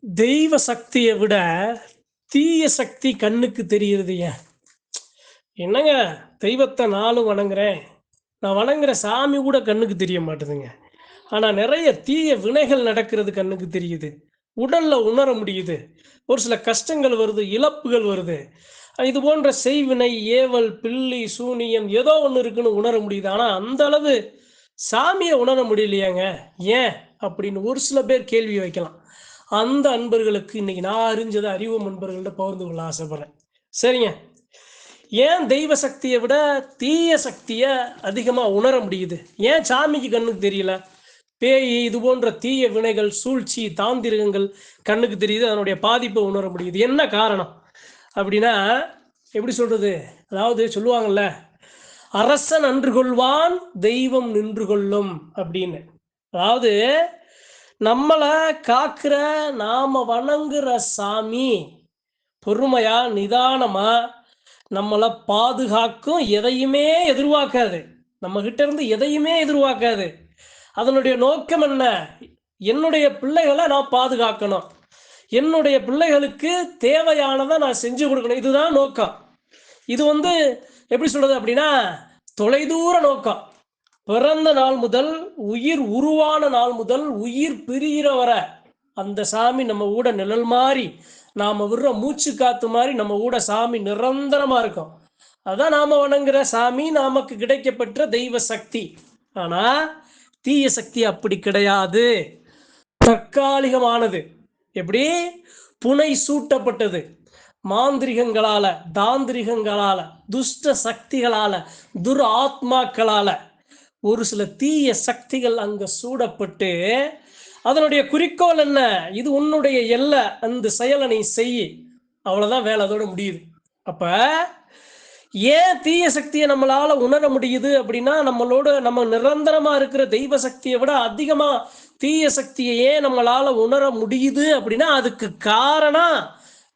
தெய்வ சக்தியை விட தீய சக்தி கண்ணுக்கு தெரியுது ஏன்? என்னங்க தெய்வத்தை நானும் வணங்குறேன். நான் வணங்குற சாமி கூட கண்ணுக்கு தெரிய மாட்டுதுங்க. ஆனால் நிறைய தீய வினைகள் நடக்கிறது கண்ணுக்கு தெரியுது. உடலில் உணர முடியுது. ஒரு சில கஷ்டங்கள் வருது இழப்புகள் வருது. இது போன்ற செய்வினை ஏவல் பில்லி சூனியம் ஏதோ ஒன்று இருக்குன்னு உணர முடியுது. ஆனால் அந்த அளவு சாமியை உணர முடியலையாங்க. ஏன்? அப்படின்னு ஒரு சில பேர் கேள்வி வைக்கலாம். அந்த அன்பர்களுக்கு இன்னைக்கு நான் அறிஞ்சதை அறிவும் அன்பர்கள்ட்ட பகிர்ந்து கொள்ள ஆசைப்படுறேன். சரிங்க. ஏன் தெய்வ சக்தியை விட தீய சக்தியை அதிகமாக உணர முடியுது? ஏன் சாமிக்கு கண்ணுக்கு தெரியல? பேய் இது போன்ற தீய வினைகள் சூழ்ச்சி தாந்திரிகங்கள் கண்ணுக்கு தெரியுது அதனுடைய பாதிப்பை உணர முடியுது. என்ன காரணம்? அப்படின்னா எப்படி சொல்றது? அதாவது சொல்லுவாங்கல்ல அரசன் அன்று கொள்வான் தெய்வம் நின்று கொள்ளும் அப்படின்னு. அதாவது நம்மளை காக்கிற நாம வணங்குற சாமி பொறுமையா நிதானமா நம்மளை பாதுகாக்கும் எதையுமே எதிர்பார்க்காது. நம்ம கிட்ட இருந்து எதையுமே எதிர்பார்க்காது. அதனுடைய நோக்கம் என்ன? என்னுடைய பிள்ளைகளை நான் பாதுகாக்கணும். என்னுடைய பிள்ளைகளுக்கு தேவையானதை நான் செஞ்சு கொடுக்கணும். இதுதான் நோக்கம். இது வந்து எப்படி சொல்றது அப்படின்னா தொலைதூர நோக்கம். பிறந்த நாள் முதல் உயிர் உருவான நாள் முதல் உயிர் பிரிகிற வர அந்த சாமி நம்ம கூட நிழல் மாதிரி நாம விடுற மூச்சு காத்து மாதிரி நம்ம கூட சாமி நிரந்தரமா இருக்கும். அதான் நாம வணங்குற சாமி நமக்கு கிடைக்கப்பெற்ற தெய்வ சக்தி. ஆனா தீய சக்தி அப்படி கிடையாது. தற்காலிகமானது. எப்படி? புனை சூட்டப்பட்டது. மாந்திரிகங்களால தாந்திரிகங்களால துஷ்ட சக்திகளால துர் ஆத்மாக்களால. ஒரு சில தீய சக்திகள் அங்க சூடப்பட்டு அதனுடைய குறிக்கோள் என்ன? இது உன்னுடைய எல்லை. அந்த செயலை நீ செய். அவ்வளவுதான் வேலை. அதோட முடியுது. அப்ப ஏன் தீய சக்தியை நம்மளால உணர முடியுது அப்படின்னா நம்மளோட நம்ம நிரந்தரமா இருக்கிற தெய்வ சக்தியை விட அதிகமா தீய சக்தியை ஏன் நம்மளால உணர முடியுது அப்படின்னா அதுக்கு காரணம்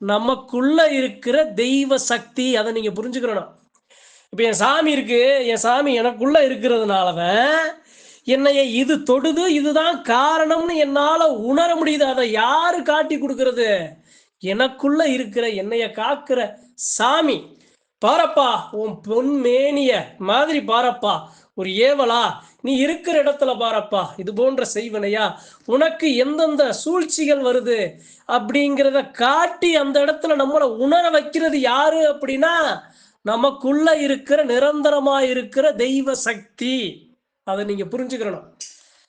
நமக்குள்ள இருக்கிற தெய்வ சக்தி. அதை நீங்க புரிஞ்சுக்கிறணும் இப்போ என் சாமி இருக்கு என் சாமி எனக்குள்ள இருக்கிறதுனாலதான் என்னைய இது தொடுது இதுதான் காரணம்னு என்னால உணர முடியுது. அதை யாரு காட்டி கொடுக்கறது? எனக்குள்ள இருக்கிற என்னைய காக்கிற சாமி. பாரப்பா உன் பொன்மேனிய மாதிரி பாரப்பா. ஒரு ஏவலா நீ இருக்கிற இடத்துல பாரப்பா. இது போன்ற செய்வனையா? உனக்கு எந்தெந்த சூழ்ச்சிகள் வருது? அப்படிங்கிறத காட்டி அந்த இடத்துல நம்மளை உணர வைக்கிறது யாரு அப்படின்னா நமக்குள்ள இருக்கிற நிரந்தரமா இருக்கிற தெய்வ சக்தி. அதை நீங்க புரிஞ்சுக்கிறணும்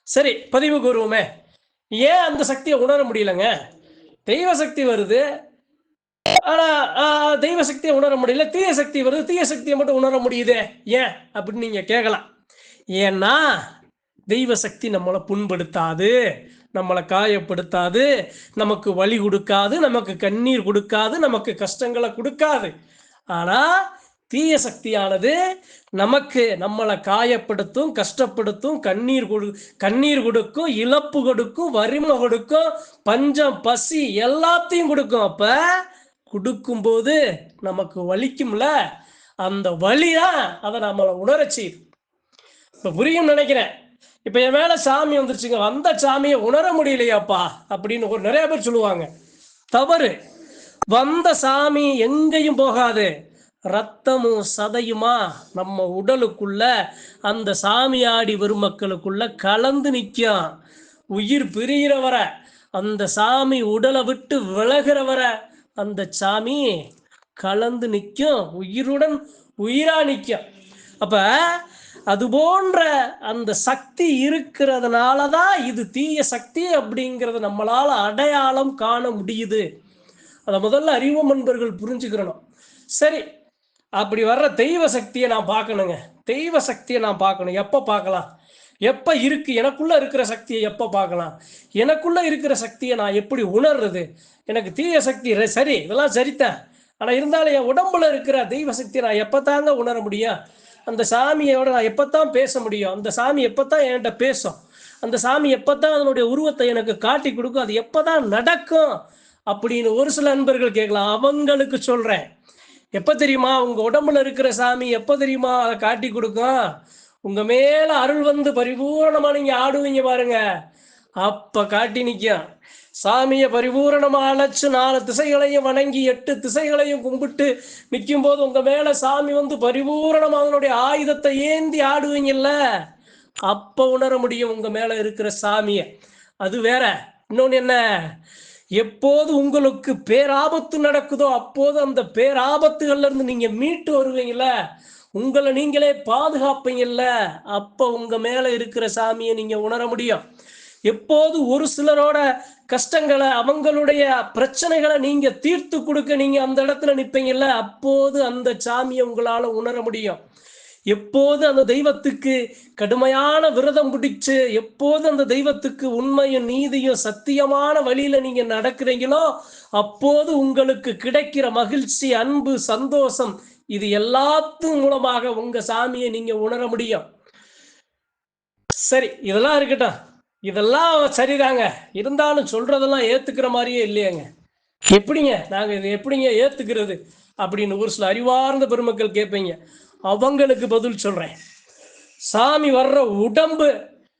சரி பதிவு கூறுவோமே. ஏன் அந்த சக்தியை உணர முடியலங்க? தெய்வ சக்தி வருது. ஆனா தெய்வ சக்தியை உணர முடியல. தீய சக்தி வருது. தீய சக்தியை மட்டும் உணர முடியுதே. ஏன்? அப்படின்னு நீங்க கேட்கலாம். ஏன்னா தெய்வ சக்தி நம்மளை புண்படுத்தாது. நம்மளை காயப்படுத்தாது. நமக்கு வலி கொடுக்காது. நமக்கு கண்ணீர் கொடுக்காது. நமக்கு கஷ்டங்களை கொடுக்காது. ஆனா தீய சக்தியானது நமக்கு நம்மளை காயப்படுத்தும் கஷ்டப்படுத்தும் கண்ணீர் கொடு கண்ணீர் கொடுக்கும் இழப்பு கொடுக்கும் வறுமை கொடுக்கும் பஞ்சம் பசி எல்லாத்தையும் கொடுக்கும். அப்ப கொடுக்கும்போது நமக்கு வலிக்கும்ல? அந்த வலிதான் அதை நம்மளை உணரச்சி செய்யுது இப்ப புரியும் நினைக்கிறேன். இப்ப என் வேலை சாமி வந்துருச்சுங்க. வந்த சாமியை உணர முடியலையாப்பா? அப்படின்னு ஒரு நிறைய பேர் சொல்லுவாங்க. தவறு. வந்த சாமி எங்கேயும் போகாது. ரத்தமும் சதையுமா நம்ம உடலுக்குள்ள அந்த சாமியாடி பெருமக்களுக்குள்ள கலந்து நிற்கும் உயிர் பிரிகிற வர அந்த சாமி உடலை விட்டு விலகிற வர அந்த சாமி கலந்து நிற்கும். உயிருடன் உயிரா நிற்கும். அப்ப அது போன்ற அந்த சக்தி இருக்கிறதுனால தான் இது தீய சக்தி அப்படிங்கிறத நம்மளால அடையாளம் காண முடியுது. அதை முதல்ல அறிவு நண்பர்கள் புரிஞ்சுக்கிறணும். சரி அப்படி வர்ற தெய்வ சக்தியை நான் பார்க்கணுங்க. தெய்வ சக்தியை நான் பார்க்கணும். எப்போ பார்க்கலாம்? எப்போ இருக்கு? எனக்குள்ள இருக்கிற சக்தியை எப்போ பார்க்கலாம்? எனக்குள்ள இருக்கிற சக்தியை நான் எப்படி உணர்றது? எனக்கு தீய சக்தி சரி இதெல்லாம் சரிதான் ஆனால் இருந்தாலும் என் உடம்புல இருக்கிற தெய்வ சக்தியை நான் எப்போ தாங்க உணர முடியும்? அந்த சாமியோட நான் எப்போத்தான் பேச முடியும்? அந்த சாமி எப்போத்தான் என்கிட்ட பேசும்? அந்த சாமி எப்போத்தான் அதனுடைய உருவத்தை எனக்கு காட்டி கொடுக்கும்? அது எப்போதான் நடக்கும்? அப்படின்னு ஒரு சில நண்பர்கள் கேட்கலாம். அவங்களுக்கு சொல்கிறேன் எப்போ தெரியுமா? உங்க உடம்புல இருக்கிற சாமி எப்போ தெரியுமா? அதை காட்டி கொடுக்கும். உங்க மேல அருள் வந்து பரிபூரணமா நீங்க ஆடுவீங்க பாருங்க. அப்ப காட்டி நிற்கும் சாமியை பரிபூரணமா அழைச்சு நாலு திசைகளையும் வணங்கி எட்டு திசைகளையும் கும்பிட்டு நிற்கும் போது உங்க மேல சாமி வந்து பரிபூரணமா அவனுடைய ஆயுதத்தை ஏந்தி ஆடுவீங்கல்ல? அப்ப உணர முடியும் உங்க மேல இருக்கிற சாமிய. அது வேற. இன்னொன்னு என்ன? எப்போது உங்களுக்கு பேராபத்து நடக்குதோ அப்போது அந்த பேராபத்துகள்ல இருந்து நீங்க மீட்டு வருவீங்கல்ல உங்களை நீங்களே பாதுகாப்பீங்கல்ல அப்ப உங்க மேல இருக்கிற சாமியை நீங்க உணர முடியும். எப்போது ஒரு சிலரோட கஷ்டங்களை அவங்களுடைய பிரச்சனைகளை நீங்க தீர்த்து கொடுக்க நீங்க அந்த இடத்துல நிற்பீங்கல்ல அப்போது அந்த சாமியை உங்களால உணர முடியும். எப்போது அந்த தெய்வத்துக்கு கடுமையான விரதம் பிடிச்சு எப்போது அந்த தெய்வத்துக்கு உண்மையும் நீதியும் சத்தியமான வழியில நீங்க நடக்கிறீங்களோ அப்போது உங்களுக்கு கிடைக்கிற மகிழ்ச்சி அன்பு சந்தோஷம் இது எல்லாத்து மூலமாக உங்க சாமியை நீங்க உணர முடியும். சரி இதெல்லாம் இருக்கட்டும். இதெல்லாம் சரிதாங்க. இருந்தாலும் சொல்றதெல்லாம் ஏத்துக்கிற மாதிரியே இல்லையாங்க. எப்படிங்க? நாங்க இதை எப்படிங்க ஏத்துக்கிறது? அப்படின்னு ஒரு சில அறிவார்ந்த பெருமக்கள் கேட்பீங்க. அவங்களுக்கு பதில் சொல்றேன். சாமி வர்ற உடம்பு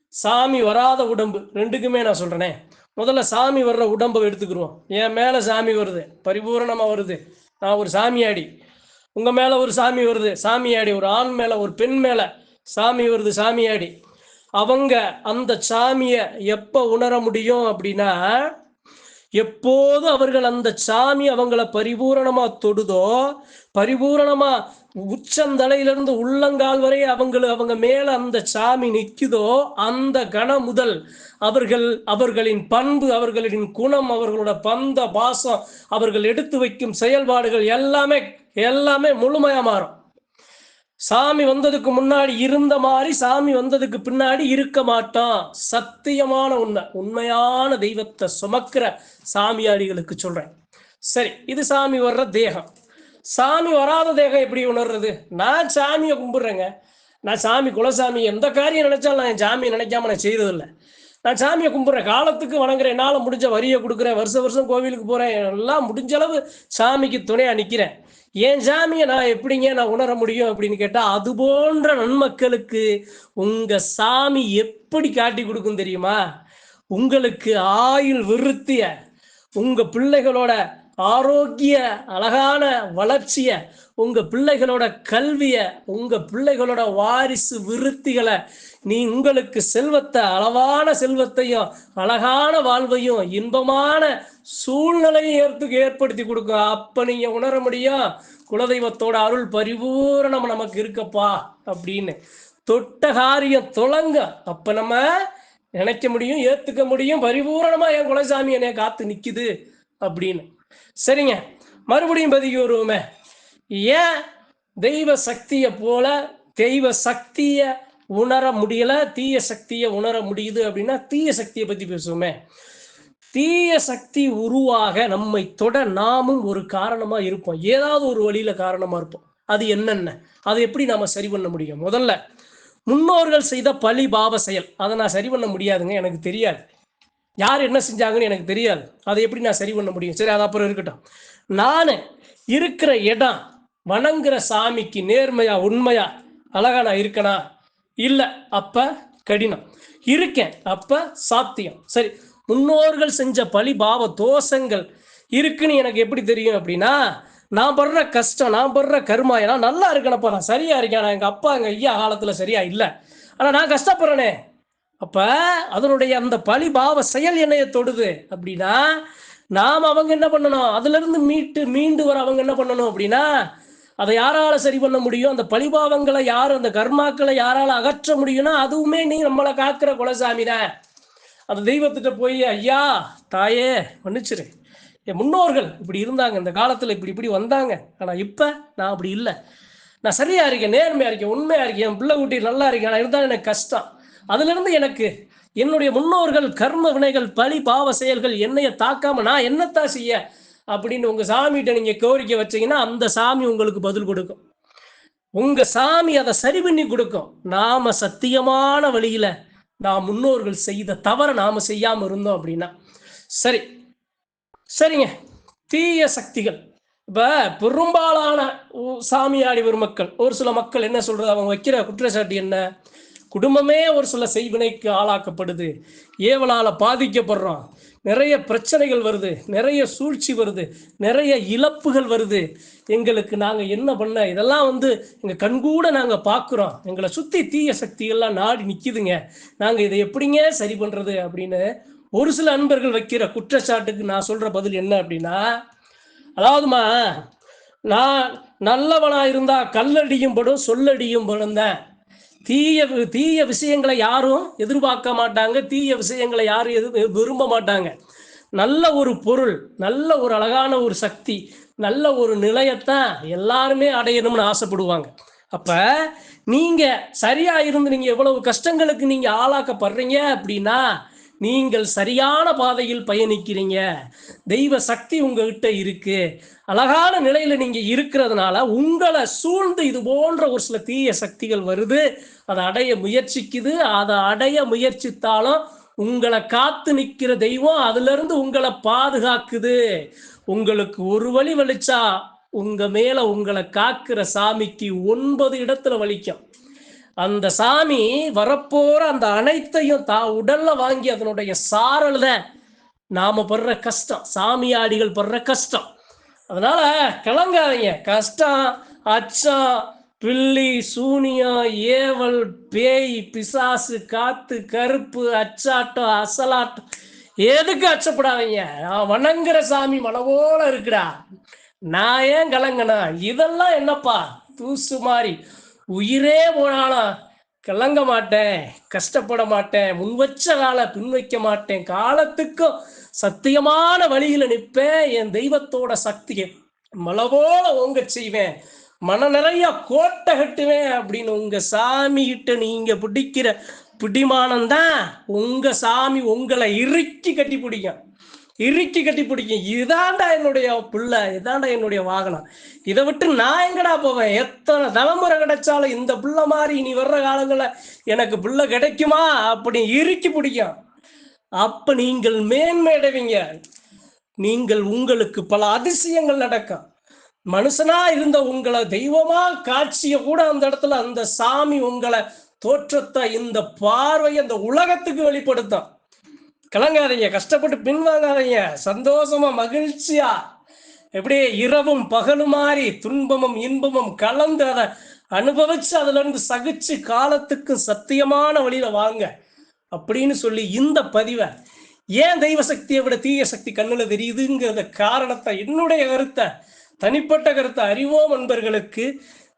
சாமி வராத உடம்பு ரெண்டுக்குமே நான் சொல்றேனே. முதல்ல சாமி வர்ற உடம்பை எடுத்துக்கிருவோம். என் மேல சாமி வருது பரிபூரணமா வருது. நான் ஒரு சாமியாடி. உங்க மேல ஒரு சாமி வருது சாமியாடி. ஒரு ஆண் மேல ஒரு பெண் மேல சாமி வருது சாமியாடி. அவங்க அந்த சாமியை எப்போ உணர முடியும் அப்படின்னா எப்போது அவர்கள் அந்த சாமி அவங்கள பரிபூரணமா தொடுதோ பரிபூரணமா உச்சந்தலையிலிருந்து உள்ளங்கால் வரை அவங்கள அவங்க மேல அந்த சாமி நிற்குதோ அந்த கணம் முதல் அவர்கள் அவர்களின் பண்பு அவர்களின் குணம் அவர்களோட பந்த பாசம் அவர்கள் எடுத்து வைக்கும் செயல்பாடுகள் எல்லாமே எல்லாமே முழுமையா மாறும். சாமி வந்ததுக்கு முன்னாடி இருந்த மாதிரி சாமி வந்ததுக்கு பின்னாடி இருக்க மாட்டான். சத்தியமான உண்மை. உண்மையான தெய்வத்தை சுமக்கிற சாமியாடிகளுக்கு சொல்றேன். சரி இது சாமி வர்ற தேகம். சாமி வராத தேகம் எப்படி உணர்றது? நான் சாமியை கும்பிடுறேங்க. நான் சாமி குலசாமி எந்த காரியம் நினைச்சாலும் நான் என் சாமியை நினைக்காம நான் செய்யறதில்ல நான் சாமியை கும்பிட்றேன் காலத்துக்கு வணங்குறேன் என்னால் முடிஞ்ச வரியை கொடுக்குறேன் வருஷம் வருஷம் கோவிலுக்கு போகிறேன் எல்லாம் முடிஞ்ச அளவு சாமிக்கு துணையாக நிற்கிறேன் என் சாமியை நான் எப்படிங்க நான் உணர முடியும் அப்படின்னு கேட்டால் அது போன்ற நன்மக்களுக்கு உங்கள் சாமி எப்படி காட்டி கொடுக்கும் தெரியுமா? உங்களுக்கு ஆயுள் விருத்திய உங்கள் பிள்ளைகளோட ஆரோக்கிய அழகான வளர்ச்சியை உங்கள் பிள்ளைகளோட கல்வியை உங்கள் பிள்ளைகளோட வாரிசு விருத்திகளை நீ உங்களுக்கு செல்வத்தை அளவான செல்வத்தையும் அழகான வாழ்வையும் இன்பமான சூழ்நிலையும் ஏற்றுக்கு ஏற்படுத்தி கொடுக்கும் அப்ப நீங்க உணர முடியும். குலதெய்வத்தோட அருள் பரிபூரணம் நமக்கு இருக்கப்பா அப்படின்னு. தொட்ட காரியம் தொழங்க அப்ப நம்ம நினைக்க முடியும் ஏத்துக்க முடியும் பரிபூரணமா என் குலசாமி என்னைய காத்து நிக்குது அப்படின்னு. சரிங்க மறுபடியும் பதிக்கு வருவோமே. ஏன் தெய்வ சக்தியை போல தெய்வ சக்தியை உணர முடியல தீய சக்தியை உணர முடியுது அப்படின்னா தீய சக்தியை பத்தி பேசுவோமே. தீய சக்தி உருவாக நம்மை தொட நாமும் ஒரு காரணமா இருப்போம். ஏதாவது ஒரு வழியில காரணமா இருப்போம். அது என்னென்ன? அதை எப்படி நாம சரி பண்ண முடியும்? முதல்ல முன்னோர்கள் செய்த பழி பாவ செயல். அதை நான் சரி பண்ண முடியாதுங்க எனக்கு தெரியாது. யார் என்ன செஞ்சாங்கன்னு எனக்கு தெரியாது. அதை எப்படி நான் சரி பண்ண முடியும்? சரி அது அப்புறம் இருக்கட்டும். நான் இருக்கிற இடம் வணங்குற சாமிக்கு நேர்மையா உண்மையா அழகா நான் இருக்கனா? இல்லை அப்ப கடினம். இருக்கேன் அப்ப சாத்தியம். சரி முன்னோர்கள் செஞ்ச பழி பாவ தோஷங்கள் இருக்குன்னு எனக்கு எப்படி தெரியும் அப்படின்னா நான் படுற கஷ்டம் நான் படுற கருமா ஏன்னா நல்லா இருக்கேனப்பா நான் சரியா இருக்கேன். நான் எங்க அப்பா எங்க ஐயா காலத்துல சரியா இல்லை. ஆனா நான் கஷ்டப்படுறேனே. அப்ப அதனுடைய அந்த பழி பாவ செயல் என்னைய தொடுது அப்படின்னா நாம் அவங்க என்ன பண்ணணும்? அதுல இருந்து மீட்டு மீண்டு வர அவங்க என்ன பண்ணணும் அப்படின்னா அதை யாரால சரி பண்ண முடியும்? அந்த பழிபாவங்களை யார் அந்த கர்மாக்களை யாரால அகற்ற முடியும்னா அதுவுமே நீ நம்மளை காக்கிற குலசாமி தான். அந்த தெய்வத்திட்ட போய் ஐயா தாயே மன்னிச்சிரு. என் முன்னோர்கள் இப்படி இருந்தாங்க. இந்த காலத்துல இப்படி இப்படி வந்தாங்க. ஆனா இப்ப நான் அப்படி இல்லை. நான் சரியா இருக்கேன் நேர்மையா இருக்கேன் உண்மையா இருக்கேன். என் பிள்ளை குட்டி நல்லா இருக்கேன். ஆனால் இருந்தாலும் எனக்கு கஷ்டம். அதுல இருந்து எனக்கு என்னுடைய முன்னோர்கள் கர்ம வினைகள் பழி பாவ செயல்கள் என்னைய தாக்காம நான் என்னத்தான் செய்ய? அப்படின்னு உங்கள் சாமிகிட்ட நீங்கள் கோரிக்கை வச்சீங்கன்னா அந்த சாமி உங்களுக்கு பதில் கொடுக்கும். உங்கள் சாமி அதை சரி பண்ணி கொடுக்கும். நாம் சத்தியமான வழியில் நாம் முன்னோர்கள் செய்த தவற நாம் செய்யாமல் இருந்தோம் அப்படின்னா. சரி. சரிங்க. தீய சக்திகள். இப்போ பெரும்பாலான சாமியாடி சாமியாடி மக்கள் ஒரு சில மக்கள் என்ன சொல்கிறது அவங்க வைக்கிற குற்றச்சாட்டு என்ன? குடும்பமே ஒரு சில செய்வினைக்கு ஆளாக்கப்படுது. ஏவலால் பாதிக்கப்படுறோம். நிறைய பிரச்சனைகள் வருது நிறைய சூழ்ச்சி வருது நிறைய இழப்புகள் வருது. எங்களுக்கு நாங்கள் என்ன பண்ண இதெல்லாம் வந்து எங்கள் கண்கூட நாங்கள் பார்க்குறோம் எங்களை சுற்றி தீய சக்திகள்லாம் நாடி நிற்கிதுங்க நாங்கள் இதை எப்படிங்க சரி பண்ணுறது அப்படின்னு ஒரு சில அன்பர்கள் வைக்கிற குற்றச்சாட்டுக்கு நான் சொல்கிற பதில் என்ன அப்படின்னா அதாவதுமா நான் நல்லவனாக இருந்தால் கல்லடியும் படும் சொல்லடியும் படும் தான். தீய வி- தீய விஷயங்களை யாரும் எதிர்பார்க்க மாட்டாங்க. தீய விஷயங்களை யாரும் எது விரும்ப மாட்டாங்க. நல்ல ஒரு பொருள் நல்ல ஒரு அழகான ஒரு சக்தி நல்ல ஒரு நிலையத்தான் எல்லாருமே அடையணும்னு ஆசைப்படுவாங்க. அப்ப நீங்க சரியா இருந்து நீங்க எவ்வளவு கஷ்டங்களுக்கு நீங்க ஆளாக்கப்படுறீங்க அப்படின்னா நீங்கள் சரியான பாதையில் பயணிக்கிறீங்க. தெய்வ சக்தி உங்ககிட்ட இருக்கு. அழகான நிலையில நீங்க இருக்கிறதுனால உங்களை சூழ்ந்து இது போன்ற ஒரு சில தீய சக்திகள் வருது. அதை அடைய முயற்சிக்குது. அதை அடைய முயற்சித்தாலும் உங்களை காத்து நிற்கிற தெய்வம் அதுல இருந்து உங்களை பாதுகாக்குது. உங்களுக்கு ஒரு வழி வலிச்சா உங்க மேல உங்களை காக்கிற சாமிக்கு ஒன்பது இடத்துல வலிக்கும். அந்த சாமி வரப்போற அந்த அனைத்தையும் தா உடல்ல வாங்கி அதனுடைய சாரல் தான் நாம படுற கஷ்டம் சாமியாடிகள் படுற கஷ்டம். அதனால கிளங்காதீங்க கஷ்டம் அச்சம் பில்லி சூனியம் ஏவல் பேய் பிசாசு காத்து கருப்பு அச்சாட்டம் அசலாட்டம் எதுக்கு அச்சப்படாதீங்க. நான் வணங்குற சாமி மனவோல இருக்குடா. நான் ஏன் கலங்கனா இதெல்லாம் என்னப்பா? தூசு மாதிரி உயிரே போனாலும் கிளங்க மாட்டேன் கஷ்டப்பட மாட்டேன் முன் வச்ச கால பின் வைக்க மாட்டேன். காலத்துக்கும் சத்தியமான வழியில நிற்பேன். என் தெய்வத்தோட சக்தியை மலவோல ஓங்க செய்வேன். மன நிறைய கோட்டை கட்டுவேன் அப்படின்னு உங்க சாமி கிட்ட நீங்க பிடிக்கிற பிடிமானம் தான் உங்க சாமி உங்களை இறுக்கி கட்டி பிடிக்கும். இறுக்கி கட்டி பிடிக்கும். இதாண்டா என்னுடைய பிள்ளை இதாண்டா என்னுடைய வாகனம். இதை விட்டு நான் எங்கடா போவேன்? எத்தனை தலைமுறை கிடைச்சாலும் இந்த பிள்ளை மாதிரி இனி வர்ற காலங்களில் எனக்கு பிள்ளை கிடைக்குமா? அப்படி இறுக்கி பிடிக்கும். அப்ப நீங்கள் மேன்மையடைவீங்க நீங்கள் உங்களுக்கு பல அதிசயங்கள் நடக்கும். மனுஷனா இருந்த உங்களை தெய்வமா காட்சிய கூட அந்த இடத்துல அந்த சாமி உங்களை தோற்றத்தை இந்த பார்வை அந்த உலகத்துக்கு வெளிப்படுத்தும். கலங்காதீங்க கஷ்டப்பட்டு பின்வாங்காதீங்க. சந்தோஷமா மகிழ்ச்சியா. எப்படி இரவும் பகலும் மாறி துன்பமும் இன்பமும் கலந்து அதை அனுபவிச்சு அதுல இருந்து சகிச்சு காலத்துக்கு சத்தியமான வழியில வாங்க அப்படின்னு சொல்லி இந்த பதிவை ஏன் தெய்வ சக்தியை விட தீய சக்தி கண்ணுல தெரியுதுங்கிறத காரணத்தை என்னுடைய கருத்தை தனிப்பட்ட கருத்தை அறிவோம் நண்பர்களுக்கு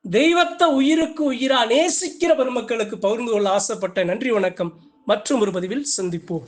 தெய்வத்தை உயிருக்கு உயிரா நேசிக்கிற பெருமக்களுக்கு பகிர்ந்து கொள்ள ஆசைப்பட்ட நன்றி வணக்கம். மற்றும் ஒரு பதிவில் சந்திப்போம்.